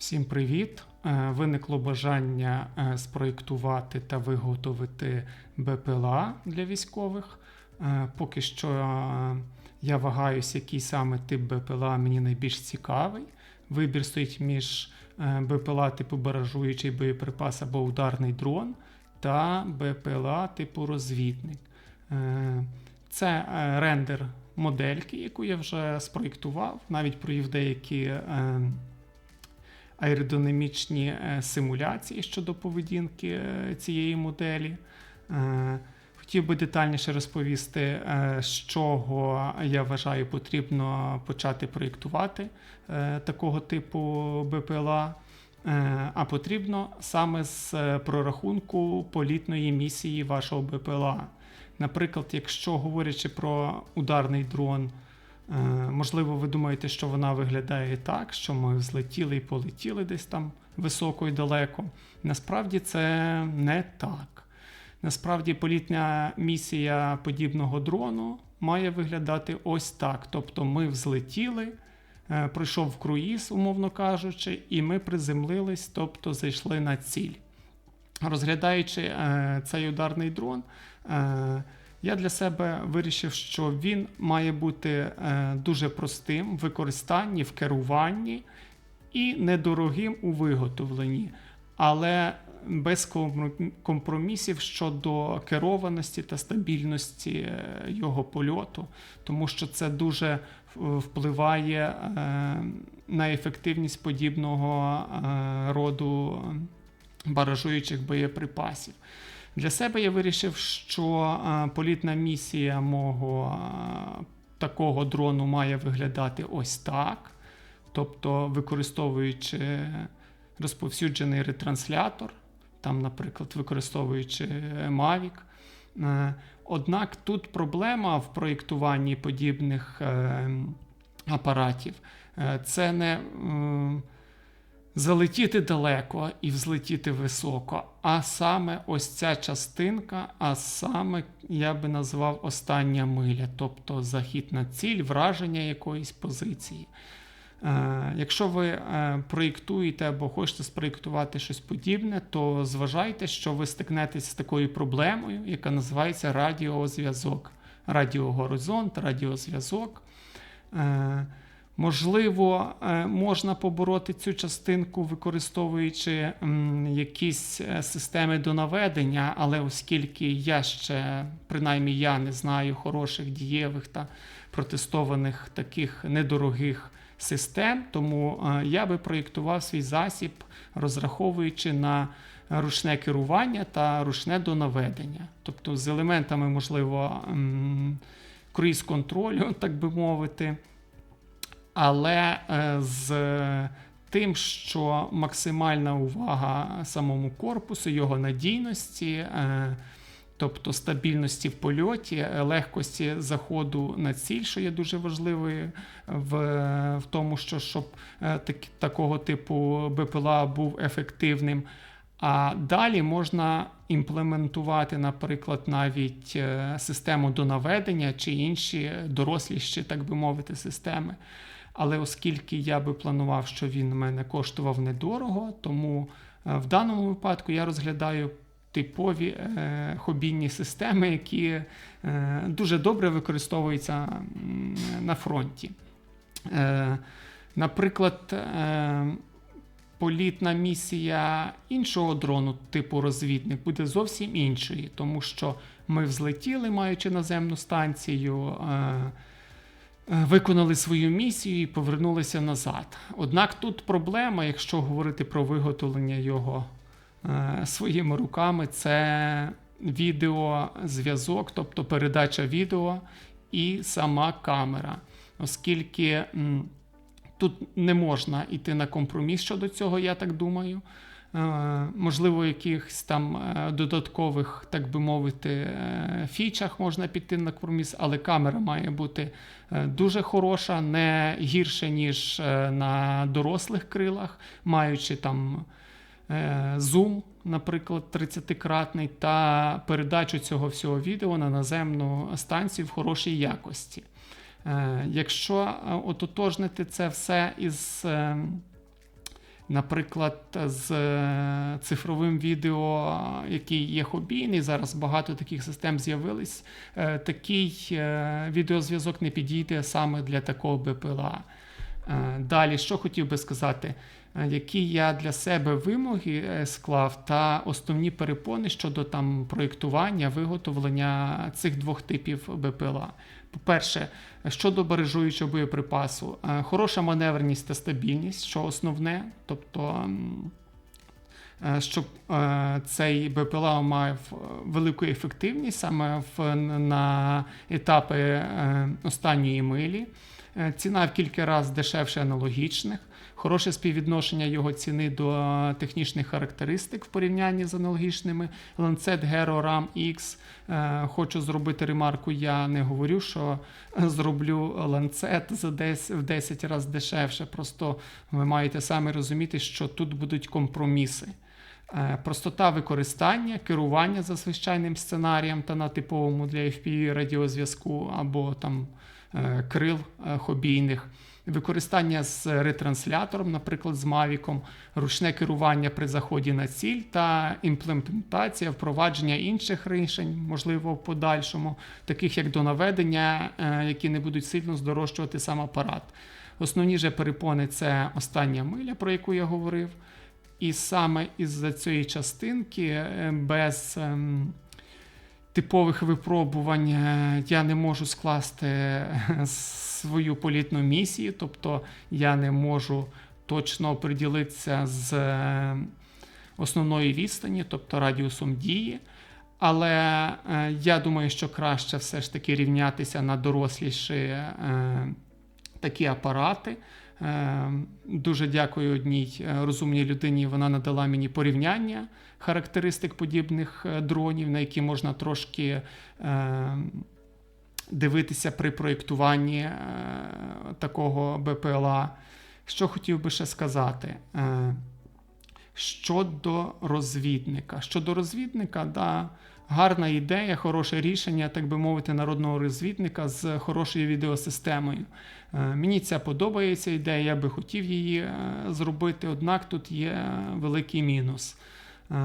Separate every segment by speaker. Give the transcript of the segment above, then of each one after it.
Speaker 1: Всім привіт! Е, Виникло бажання е, спроєктувати та виготовити БПЛА для військових. Е, Поки що я вагаюся, який саме тип БПЛА мені найбільш цікавий. Вибір стоїть між БПЛА типу баражуючий боєприпас або ударний дрон та БПЛА типу розвідник. Це рендер модельки, яку я вже спроєктував, навіть провів деякі аеродинамічні е, симуляції щодо поведінки е, цієї моделі. Е, Хотів би детальніше розповісти, з чого я вважаю потрібно почати проєктувати такого типу БПЛА. А потрібно саме з прорахунку політної місії вашого БПЛА. Наприклад, якщо говорячи про ударний дрон, можливо, ви думаєте, що вона виглядає так, що ми взлетіли і полетіли десь там високо і далеко. Насправді це не так. Насправді політня місія подібного дрону має виглядати ось так. Тобто ми взлетіли, е, пройшов круїз, умовно кажучи, і ми приземлились, тобто зайшли на ціль. Розглядаючи е, цей ударний дрон, е, я для себе вирішив, що він має бути е, дуже простим в використанні, в керуванні і недорогим у виготовленні, але без компромісів щодо керованості та стабільності е, його польоту, тому що це дуже впливає е, на ефективність подібного роду баражуючих боєприпасів. Для себе я вирішив, що е, політна місія мого е, такого дрону має виглядати ось так. Тобто, використовуючи розповсюджений ретранслятор, там, наприклад, використовуючи Mavic. Е, Однак тут проблема в проєктуванні подібних е, апаратів. Це не залетіти далеко і взлетіти високо, а саме ось ця частинка, а саме я би назвав остання миля, тобто захід на ціль, враження якоїсь позиції. Е, Якщо ви е, проєктуєте або хочете спроєктувати щось подібне, то зважайте, що ви стикнетесь з такою проблемою, яка називається радіозв'язок. Радіогоризонт, радіозв'язок. Можливо, е, можна побороти цю частинку, використовуючи якісь е, системи до наведення, але оскільки я ще, принаймні я не знаю хороших, дієвих та протестованих таких недорогих систем, тому е, я би проєктував свій засіб, розраховуючи на ручне керування та ручне донаведення. Тобто з елементами, можливо, м, круїз-контролю, так би мовити, але е, з тим, що максимальна увага самому корпусу, його надійності. е, Тобто стабільності в польоті, е, легкості заходу на ціль, що є дуже важливою в, в тому, що щоб е, так, такого типу БПЛА був ефективним. А далі можна імплементувати, наприклад, навіть е, систему донаведення чи інші доросліші, так би мовити, системи. Але оскільки я би планував, що він мене коштував недорого, тому е, в даному випадку я розглядаю типові е, хобійні системи, які е, дуже добре використовуються на фронті. Е, наприклад, е, політна місія іншого дрону, типу розвідник, буде зовсім іншою, тому що ми взлетіли, маючи наземну станцію. Е, Виконали свою місію і повернулися назад. Однак тут проблема, якщо говорити про виготовлення його е, своїми руками, це відеозв'язок, тобто передача відео і сама камера. Оскільки тут не можна йти на компроміс щодо цього, я так думаю. Е, Можливо, якихось там е, додаткових, так би мовити, е, фічах можна піти на компроміс, але камера має бути дуже хороша, не гірше, ніж на дорослих крилах, маючи там зум, наприклад, 30-кратний, та передачу цього всього відео на наземну станцію в хорошій якості. Якщо ототожнити це все із е, Наприклад, з е, цифровим відео, який є хобійний, зараз багато таких систем з'явились. е, Такий е, відеозв'язок не підійде саме для такого БПЛА. Далі, що хотів би сказати, які я для себе вимоги склав та основні перепони щодо там проєктування, виготовлення цих двох типів БПЛА. По-перше, щодо бережуючого боєприпасу, е, хороша маневреність та стабільність, що основне, тобто. е, Щоб е, цей БПЛА мав велику ефективність саме на етапи останньої милі. Ціна в кілька разів дешевше аналогічних. Хороше співвідношення його ціни до технічних характеристик в порівнянні з аналогічними Lancet Hero RAM X. Е, Хочу зробити ремарку. Я не говорю, що зроблю Lancet за 10, в 10 разів дешевше. Просто ви маєте самі розуміти, що тут будуть компроміси. Е, Простота використання, керування за звичайним сценарієм та на типовому для FPV радіозв'язку або там е, крил хобійних, використання з ретранслятором, наприклад, з Мавіком, ручне керування при заході на ціль та імплементація, впровадження інших рішень, можливо, в подальшому, таких як до наведення, е, які не будуть сильно здорожчувати сам апарат. Основні же перепони це остання миля, про яку я говорив. І саме із-за цієї частинки е, без ем, типових випробувань е, я не можу скласти е, свою політну місію, тобто я не можу точно приділитися з е, основної відстані, тобто радіусом дії. Але я думаю, що краще все ж таки рівнятися на доросліші такі апарати. Е, Дуже дякую одній е, розумній людині. Вона надала мені порівняння характеристик подібних е, дронів, на які можна трошки е, дивитися при проєктуванні такого БПЛА. Що хотів би ще сказати? Щодо розвідника. Щодо розвідника, да, гарна ідея, хороше рішення, так би мовити, народного розвідника з хорошою відеосистемою. Е, Мені ця подобається ідея, я би хотів її е, зробити, однак тут є великий мінус. Е,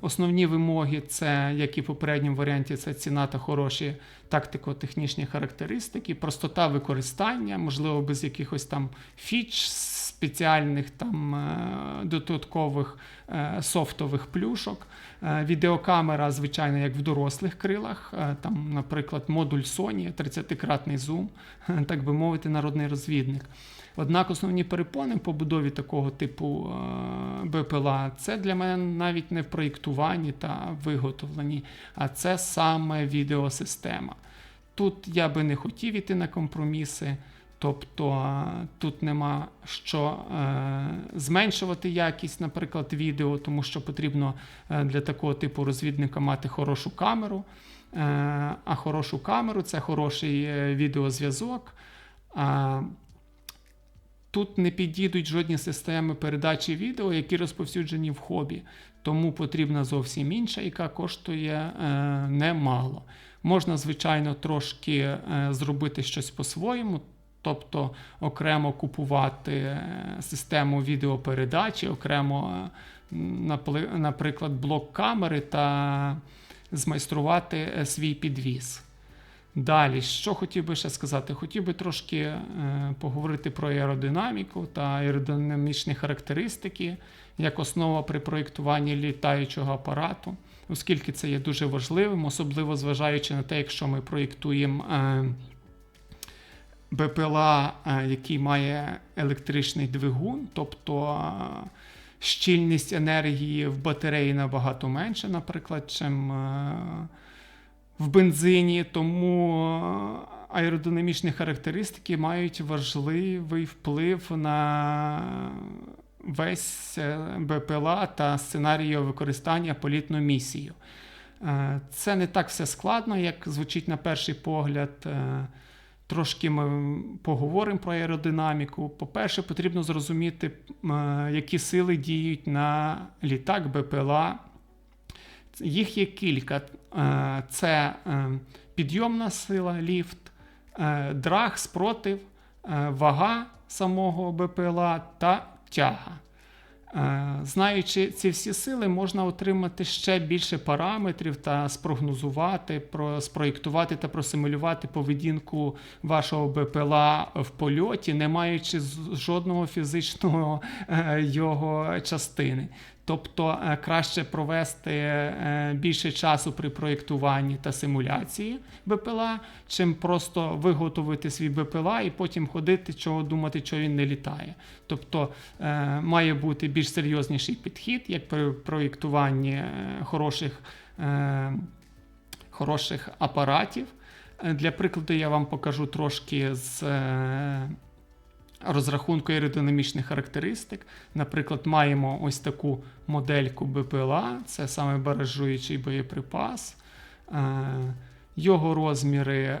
Speaker 1: Основні вимоги це, як і в попередньому варіанті, це ціна та хороші тактико-технічні характеристики, простота використання, можливо, без якихось там фіч спеціальних там е, додаткових е, софтових плюшок. Відеокамера, звичайно, як в дорослих крилах, там, наприклад, модуль Sony, 30-кратний зум, так би мовити, народний розвідник. Однак основні перепони в побудові такого типу БПЛА це для мене навіть не в проєктуванні та виготовленні, а це саме відеосистема. Тут я би не хотів іти на компроміси. Тобто тут нема що е, зменшувати якість, наприклад, відео, тому що потрібно е, для такого типу розвідника мати хорошу камеру. Е, а хорошу камеру це хороший е, відеозв'язок. Тут не підійдуть жодні системи передачі відео, які розповсюджені в хобі, тому потрібна зовсім інша, яка коштує е, немало. Можна, звичайно, трошки е, зробити щось по-своєму, тобто окремо купувати е, систему відеопередачі, окремо, е, наприклад, блок камери та змайструвати е, свій підвіз. Далі, що хотів би ще сказати? Хотів би трошки е, поговорити про аеродинаміку та аеродинамічні характеристики як основа при проєктуванні літаючого апарату, оскільки це є дуже важливим, особливо зважаючи на те, якщо ми проєктуємо е, БПЛА, е, який має електричний двигун, тобто щільність енергії в батареї набагато менше, наприклад, чим в бензині, тому аеродинамічні характеристики мають важливий вплив на весь е, БПЛА та сценарій використання політну місію. Е, Це не так все складно, як звучить на перший погляд. Е, Трошки ми поговоримо про аеродинаміку. По-перше, потрібно зрозуміти, які сили діють на літак БПЛА. Їх є кілька: це е, підйомна сила, ліфт, е, драг, спротив, е, вага самого БПЛА та тяга. Е, Знаючи ці всі сили, можна отримати ще більше параметрів та спрогнозувати, спроєктувати та просимулювати поведінку вашого БПЛА в польоті, не маючи жодного фізичного е, його частини. Тобто е, краще провести е, більше часу при проєктуванні та симуляції БПЛА, чим просто виготовити свій БПЛА і потім ходити, чого думати, що він не літає. Тобто е, має бути більш серйозніший підхід, як при проєктуванні хороших, хороших апаратів. Для прикладу, я вам покажу трошки з розрахунку аеродинамічних характеристик. Наприклад, маємо ось таку модельку БПЛА, це саме баражуючий боєприпас. Е, Його розміри е,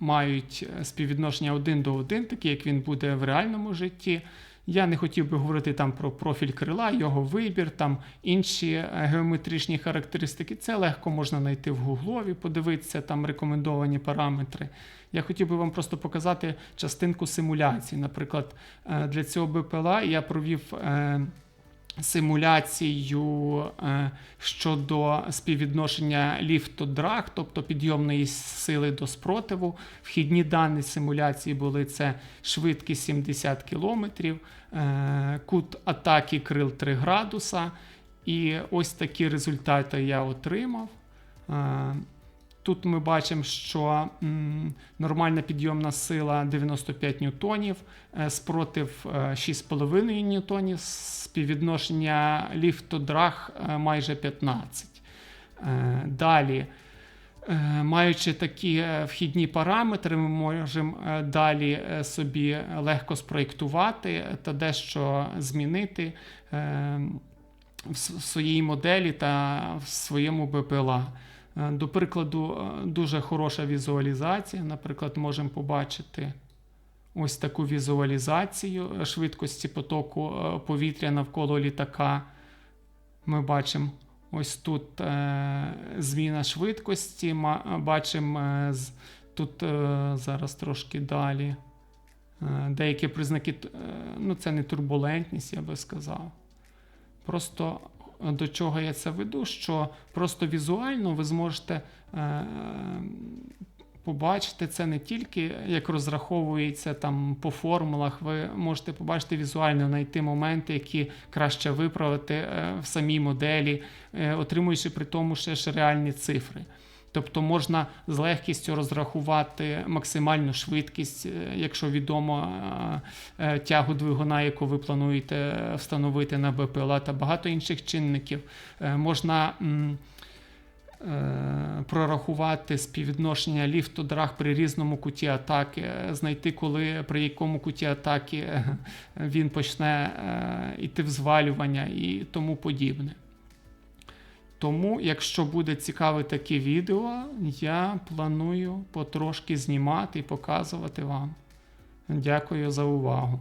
Speaker 1: мають співвідношення 1 до 1, такі як він буде в реальному житті. Я не хотів би говорити там про профіль крила, його вибір, там інші е, геометричні характеристики. Це легко можна знайти в гуглові, подивитися там рекомендовані параметри. Я хотів би вам просто показати частинку симуляції. Наприклад, е, для цього БПЛА я провів е, симуляцію е, щодо співвідношення ліфт-драг, тобто підйомної сили до спротиву. Вхідні дані симуляції були це швидкість 70 км, е, кут атаки крил 3 градуса. І ось такі результати я отримав. Е, Тут ми бачимо, що нормальна підйомна сила 95 ньютонів, е, спротив е, 6,5 ньютонів, співвідношення ліфт-драг е, майже 15. Е, Далі, е, маючи такі е, вхідні параметри, ми можемо е, далі е, собі легко спроєктувати та дещо змінити е, в своїй моделі та в своєму БПЛА. Е, До прикладу, е, дуже хороша візуалізація. Наприклад, можемо побачити ось таку візуалізацію е, швидкості потоку повітря навколо літака. Ми бачимо ось тут зміна швидкості. Бачимо тут зараз трошки далі. Деякі признаки, ну це не турбулентність, я би сказав. Просто до чого я це веду, що просто візуально ви зможете е, побачити це не тільки як розраховується там по формулах, ви можете побачити візуально, знайти моменти, які краще виправити е, в самій моделі, е, отримуючи при тому ще ж реальні цифри. Тобто можна з легкістю розрахувати максимальну швидкість, е, якщо відомо е, е, тягу двигуна, яку ви плануєте встановити на БПЛА та багато інших чинників. Можна прорахувати співвідношення ліфтодраг при різному куті атаки, знайти, коли при якому куті атаки він почне йти в звалювання і тому подібне. Тому, якщо буде цікаве таке відео, я планую потрошки знімати і показувати вам. Дякую за увагу.